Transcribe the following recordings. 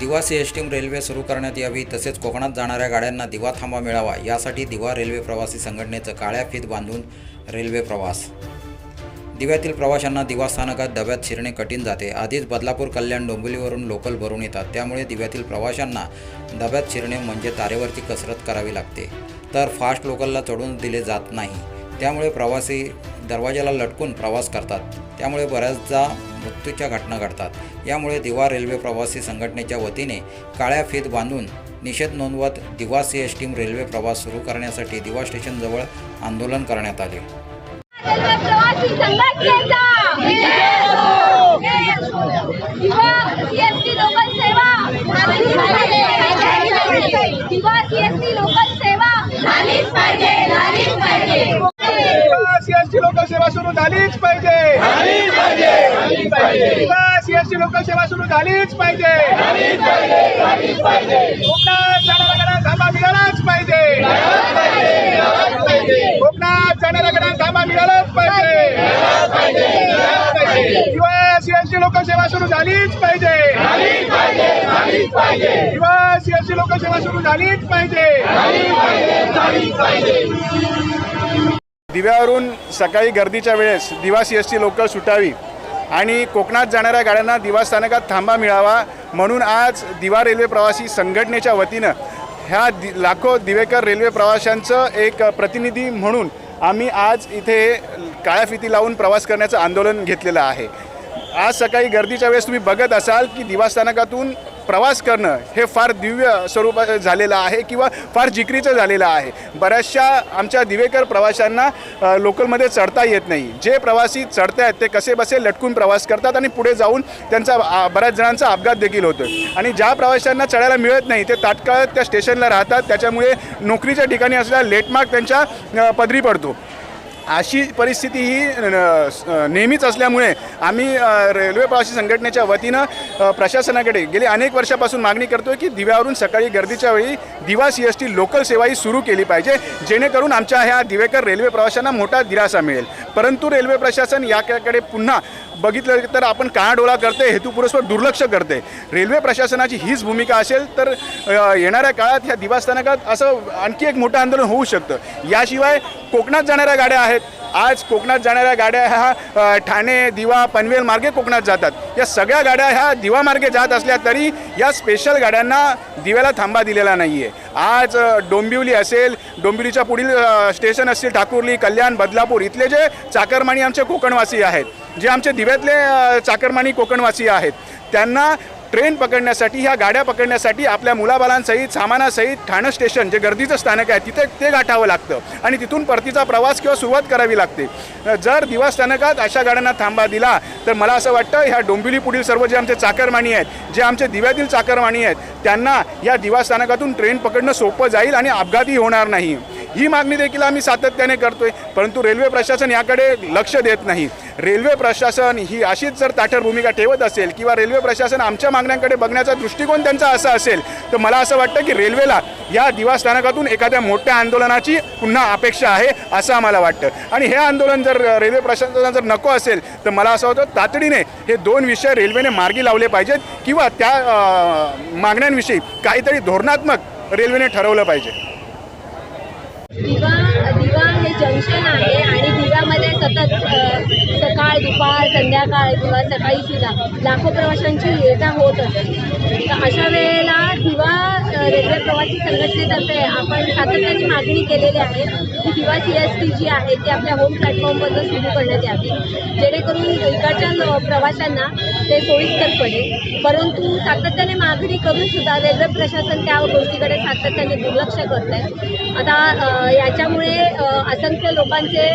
दिवा C S team railway सुरू करण्यात यावी तसेच कोकणात जाणाऱ्या गाड्यांना दिवा थांबा मिळावा. यासाठी दिवा रेल्वे प्रवासी संघटनेचं काळ्या फीत बांधून रेल्वे प्रवास. दिव्यातील प्रवाशांना दिवा स्थानकात डब्यात शिरणे कठीण जाते. आधीच बदलापूर कल्याण डोंबिवलीवरून लोकल भरून येतात. त्यामुळे दिव्यातील प्रवाशांना डब्यात शिरणे म्हणजे तारेवरची कसरत करावी लागते. तर फास्ट लोकलला चढून दिले जात नाही. त्यामुळे प्रवासी दरवाजाला लटकून प्रवास करतात. त्यामुळे बऱ्याचदा मृत्यूच्या घटना घडतात. यामुळे दिवा रेल्वे प्रवासी संघटनेच्या वतीने काळ्या फीत बांधून निषेध नोंदवत दिवा सी एस टीम रेल्वे प्रवास सुरू करण्यासाठी दिवा स्टेशनजवळ आंदोलन करण्यात आले. रेल्वे प्रवासी संघटनेचा! दिवा सीएसटी लोकल सेवा! दिवा सीएसटी लोकल सेवा! झालीच पाहिजे झालीच पाहिजे! सीएसटी लोकल सेवा सुरू झालीच पाहिजे! सीएसटी लोकल सेवा सुरू झालीच पाहिजे. कोकणात थांबा मिळालाच पाहिजे. कोकणात जाणाऱ्या गाड्या थांबा मिळालाच पाहिजे. किंवा सीएसटी लोकल सेवा सुरू झालीच पाहिजे. किंवा सीएसटी लोकल सेवा सुरू झालीच पाहिजे. दिव्यावरून सकाळी गर्दीच्या वेळेस Diva C S T local सुटावी. आणि कोकणात जाणाऱ्या गाड्यांना दिवा स्थानकात थांबा मिळावा म्हणून आज दिवा रेल्वे प्रवासी संघटनेच्या वतीनं ह्या दि लाखो दिवेकर रेल्वे प्रवाशांचं एक प्रतिनिधी म्हणून आम्ही आज इथे काळ्या फिती लावून प्रवास करण्याचं आंदोलन घेतलेलं आहे. आज सकाळी गर्दीच्या वेळेस तुम्ही बघत असाल की दिवा स्थानकातून प्रवास करणं हे फार दिव्य स्वरूपात झालेलं आहे किंवा फार जिकरीचं झालेलं आहे. बऱ्याचशा आमच्या दिवेकर प्रवाशांना लोकलमध्ये चढता येत नाही. जे प्रवासी चढत आहेत ते कसे बसे लटकून प्रवास करतात आणि पुढे जाऊन त्यांचा बऱ्याच जणांचा अपघात देखील होतो आणि ज्या प्रवाशांना चढायला मिळत नाही ते तात्काळ त्या स्टेशनला राहतात. त्याच्यामुळे नोकरीच्या ठिकाणी असलेला लेटमार्क त्यांच्या पदरी पडतो. अशी परिस्थिती ही नेहमीच असल्यामुळे आम्ही रेल्वे प्रवासी संघटनेच्या वतीनं प्रशासनाकडे गेली अनेक वर्षापासून मागणी करतो आहे की दिव्यावरून सकाळी गर्दीच्या वेळी दिवा सी एस टी लोकल सेवा ही सुरू केली पाहिजे जेणेकरून आमच्या ह्या दिवेकर रेल्वे प्रवाशांना मोठा दिलासा मिळेल. परंतु रेल्वे प्रशासन याकडे पुन्हा बघितलं तर आपण कानाडोळा करते हेतुपुरस्पर दुर्लक्ष करते. रेल्वे प्रशासनाची हीच भूमिका असेल तर येणाऱ्या काळात ह्या दिवास्थानकात असं आणखी एक मोठं आंदोलन होऊ शकतं. याशिवाय कोकणात जाणाऱ्या गाड्या आहेत आज कोकणात जाणाऱ्या गाड्या ह्या ठाणे दिवा पनवेल मार्गे कोकणात जातात. या सगळ्या गाड्या ह्या दिवा मार्गे जात असल्या तरी या स्पेशल गाड्यांना दिव्याला थांबा दिलेला नाही आहे आज डोंबिवली असेल डोंबिवलीच्या पुढील स्टेशन असतील ठाकुर्ली कल्याण बदलापूर इथले जे चाकरमानी आमचे कोकणवासी आहेत जे आमचे दिव्यातले चाकरमाणी चाकरमानी कोकणवासी आहेत त्यांना ट्रेन पकडण्यासाठी ह्या गाड्या पकडण्यासाठी आपल्या मुलाबालांसहित सामानासहित ठाणं स्टेशन जे गर्दीचं स्थानक आहे तिथे ते गाठावं लागतं. आणि तिथून परतीचा प्रवास किंवा सुरुवात करावी लागते. जर दिवा स्थानकात अशा गाड्यांना थांबा दिला तर मला असं वाटतं ह्या डोंबिवली पुढील सर्व जे आमचे चाकरमानी आहेत जे आमचे दिव्यातील चाकरमानी आहेत त्यांना या दिवा स्थानकातून ट्रेन पकडणं सोपं जाईल आणि अपघातही होणार नाही. ही मागणी देखील आम्ही सातत्याने करतोय परंतु रेल्वे प्रशासन याकडे लक्ष देत नाही. रेल्वे प्रशासन ही अशीच जर ताठर भूमिका ठेवत असेल किंवा रेल्वे प्रशासन आमच्या मागण्यांकडे बघण्याचा दृष्टिकोन त्यांचा असा असेल तर मला असं वाटतं की रेल्वेला या दिवा स्थानकातून एखाद्या मोठ्या आंदोलनाची पुन्हा अपेक्षा आहे असं आम्हाला वाटतं. आणि हे आंदोलन जर रेल्वे प्रशासनाला जर नको असेल तर मला असं होतं तातडीने हे दोन विषय रेल्वेने मार्गी लावले पाहिजेत किंवा त्या मागण्यांविषयी काहीतरी धोरणात्मक रेल्वेने ठरवलं पाहिजे. जंक्शन आहे आणि दिव्यामध्ये सतत सकाळ दुपार संध्याकाळ किंवा सकाळी सुद्धा लाखो प्रवाशांची ये जा होत असते. तर अशा वेळेला रेल्वे प्रवासी संघटनेतर्फे आपण सातत्याने मागणी केलेली आहे की दिवा सी एस टी जी आहे ती आपल्या होम प्लॅटफॉर्ममधून सुरू करण्यात यावी. जेणेकरून इकडच्या प्रवाशांना ते सोयीस्कर पडेल. परंतु सातत्याने मागणी करून सुद्धा रेल्वे प्रशासन त्या गोष्टीकडे सातत्याने दुर्लक्ष करत आहे आता याच्यामुळे असंख्य लोकांचे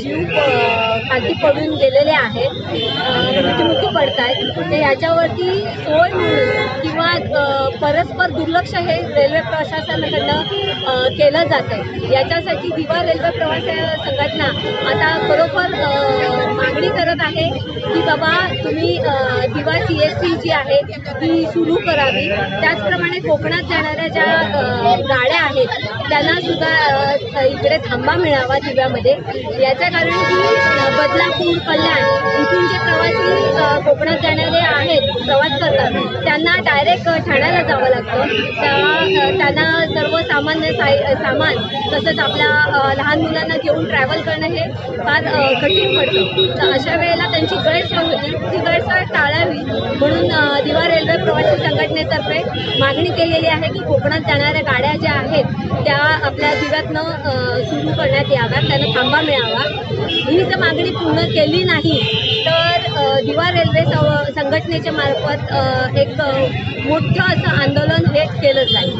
जीव अ, पडून गेलेले आहेत. अ, म्हणजे मृत्युमुखी पडत आहेत तर याच्यावरती सोय म्हणून किंवा परस्पर परत दुर्लक्ष हे रेल्वे प्रशासनाकडनं केलं जात आहे याच्यासाठी दिवा रेल्वे प्रवास संघटना आता खरोखर मागणी करत आहे की बाबा तुम्ही दिवा सी एस टी जी आहे ती सुरू करावी. त्याचप्रमाणे कोकणात जाणाऱ्या ज्या गाड्या आहेत त्यांना सुद्धा इकडे थांबा मिळावा दिव्यामध्ये. याचं कारण की बदलापूर कल्याण इथून जे प्रवासी कोकणात जाणारे आहेत प्रवास करतात त्यांना डायरेक्ट ठाण्याला जावं लागतं. त्या त्यांना सर्व सामान्य साय सामान तसंच आपल्या लहान मुलांना घेऊन ट्रॅव्हल करणं हे फार कठीण पडतं. तर अशा वेळेला त्यांची गैरसोय होती. ती गैरसोय टाळावी म्हणून दिवार प्रवासी संघटनेतर्फे मागणी केलेली आहे की कोकणात जाणाऱ्या गाड्या ज्या आहेत त्या आपल्या दिव्यातनं सुरू करण्यात याव्यात त्यांना थांबा मिळावा. ही जर मागणी पूर्ण केली नाही तर दिवा रेल्वे सं- संघटनेच्या मार्फत एक मोठं असं आंदोलन हे केलं जाईल.